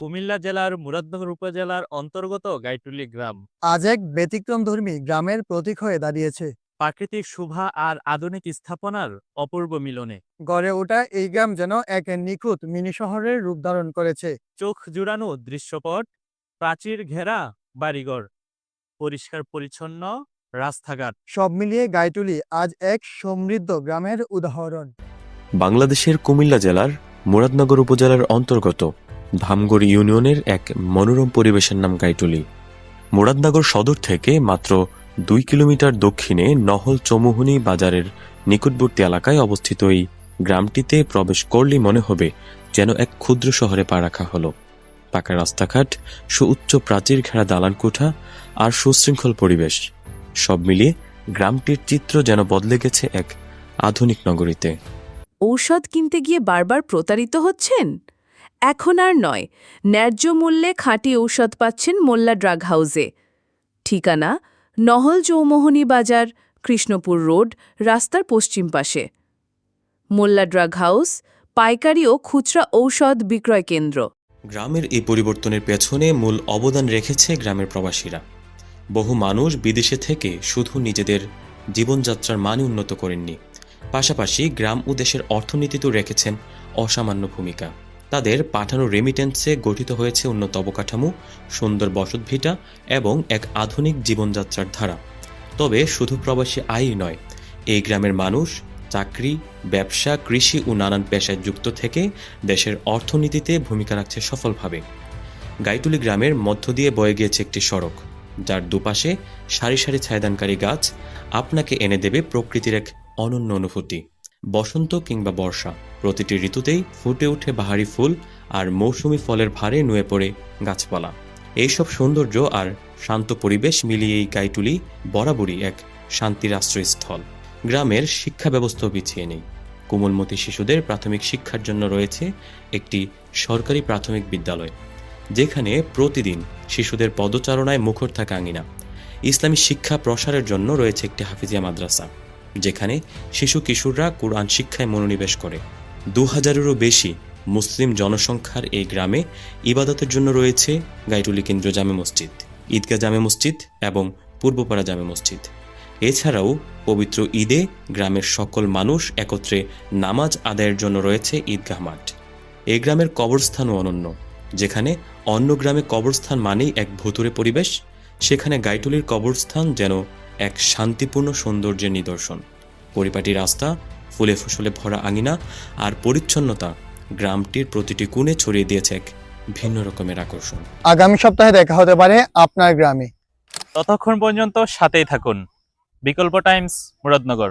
কুমিল্লা জেলার মুরাদনগর উপজেলার অন্তর্গত গাইটুলি গ্রাম। আজ এক ব্যতিক্রমধর্মী গ্রামের প্রতীক হয়ে দাঁড়িয়েছে। প্রাকৃতিক শোভা আর আধুনিক স্থাপনার অপূর্ব মিলনে। গড়ে ওঠা এই গ্রাম যেন এক নিখুঁত মিনি শহরের রূপ ধারণ করেছে। চোখ জুড়ানো দৃশ্যপট প্রাচীর ঘেরা বাড়িঘর পরিষ্কার পরিচ্ছন্ন রাস্তাঘাট। সব মিলিয়ে গাইটুলি আজ এক সমৃদ্ধ গ্রামের উদাহরণ। বাংলাদেশের কুমিল্লা জেলার মুরাদনগর উপজেলার অন্তর্গত ধামগড় ইউনিয়নের এক মনোরম পরিবেশের নাম গাইটুলি। মুরাদনগর সদর থেকে মাত্র দুই কিলোমিটার দক্ষিণে নহল চৌমুহনী বাজারের নিকটবর্তী এলাকায় অবস্থিত এই গ্রামটিতে প্রবেশ করলেই মনে হবে যেন এক ক্ষুদ্র শহরে পা রাখা হলো। পাকা রাস্তাঘাট, সুউচ্চ প্রাচীর ঘেরা দালান কোঠা আর সুশৃঙ্খল পরিবেশ। সব মিলিয়ে গ্রামটির চিত্র যেন বদলে গেছে এক আধুনিক নগরীতে। ঔষধ কিনতে গিয়ে বারবার প্রতারিত হচ্ছেন? এখন আর নয়, ন্যায্য মূল্যে খাঁটি ঔষধ পাচ্ছেন মোল্লা ড্রাগ হাউসে। ঠিকানা, নহল চৌমোহনী বাজার, কৃষ্ণপুর রোড, রাস্তার পশ্চিম পাশে। মোল্লা ড্রাগ হাউস, পাইকারি ও খুচরা ঔষধ বিক্রয় কেন্দ্র। গ্রামের এই পরিবর্তনের পেছনে মূল অবদান রেখেছে গ্রামের প্রবাসীরা। বহু মানুষ বিদেশে থেকে শুধু নিজেদের জীবনযাত্রার মান উন্নত করেননি। পাশাপাশি গ্রাম ও দেশের অর্থনীতিতেও রেখেছেন অসামান্য ভূমিকা। তাদের পাঠানো রেমিটেন্সে গঠিত হয়েছে উন্নত অবকাঠামো, সুন্দর বসতভিটা এবং এক আধুনিক জীবনযাত্রার ধারা। তবে শুধু প্রবাসী আয়ই নয়, এই গ্রামের মানুষ চাকরি, ব্যবসা, কৃষি ও নানান পেশায় যুক্ত থেকে দেশের অর্থনীতিতে ভূমিকা রাখছে সফলভাবে। গাইটুলি গ্রামের মধ্য দিয়ে বয়ে গিয়েছে একটি সড়ক, যার দুপাশে সারি সারি ছায়দানকারী গাছ আপনাকে এনে দেবে প্রকৃতির এক অনন্য অনুভূতি। বসন্ত কিংবা বর্ষা। প্রতিটি ঋতুতেই ফুটে ওঠে বাহারি ফুল আর মৌসুমি ফলের ভারে নুয়ে পড়ে গাছপালা। এইসব সৌন্দর্য আর শান্ত পরিবেশ মিলিয়ে এই গাইটুলি বরাবরই এক শান্তির আশ্রয়স্থল। গ্রামের শিক্ষা ব্যবস্থাও পিছিয়ে নেই। কোমলমতি শিশুদের প্রাথমিক শিক্ষার জন্য রয়েছে একটি সরকারি প্রাথমিক বিদ্যালয়, যেখানে প্রতিদিন শিশুদের পদচারণায় মুখর থাকা আঙিনা। ইসলামী শিক্ষা প্রসারের জন্য রয়েছে একটি হাফিজিয়া মাদ্রাসা। যেখানে শিশু কিশোররা কোরআন শিক্ষায় মনোনিবেশ করে। দু হাজারেরও বেশি মুসলিম জনসংখ্যার এই গ্রামে ইবাদতের জন্য রয়েছে গাইটুলি কেন্দ্রীয় জামে মসজিদ, ঈদগাহ জামে মসজিদ এবং পূর্বপাড়া জামে মসজিদ। এছাড়াও পবিত্র ঈদে গ্রামের সকল মানুষ একত্রে নামাজ আদায়ের জন্য রয়েছে ঈদগাহ মাঠ। এই গ্রামের কবরস্থানও অনন্য, যেখানে অন্য গ্রামে কবরস্থান মানেই এক ভুতুরে পরিবেশ। সেখানে গাইটুলির কবরস্থান যেন এক শান্তিপূর্ণ সৌন্দর্যের নিদর্শন। পরিপাটি রাস্তা ফুলে ফসলে ভরা আঙিনা আর পরিচ্ছন্নতা গ্রামটির প্রতিটি কোণে ছড়িয়ে দিয়েছে এক ভিন্ন রকমের আকর্ষণ। আগামী সপ্তাহে দেখা হতে পারে আপনার গ্রামে। ততক্ষণ পর্যন্ত সাথেই থাকুন। বিকল্প টাইমস মুরাদনগর।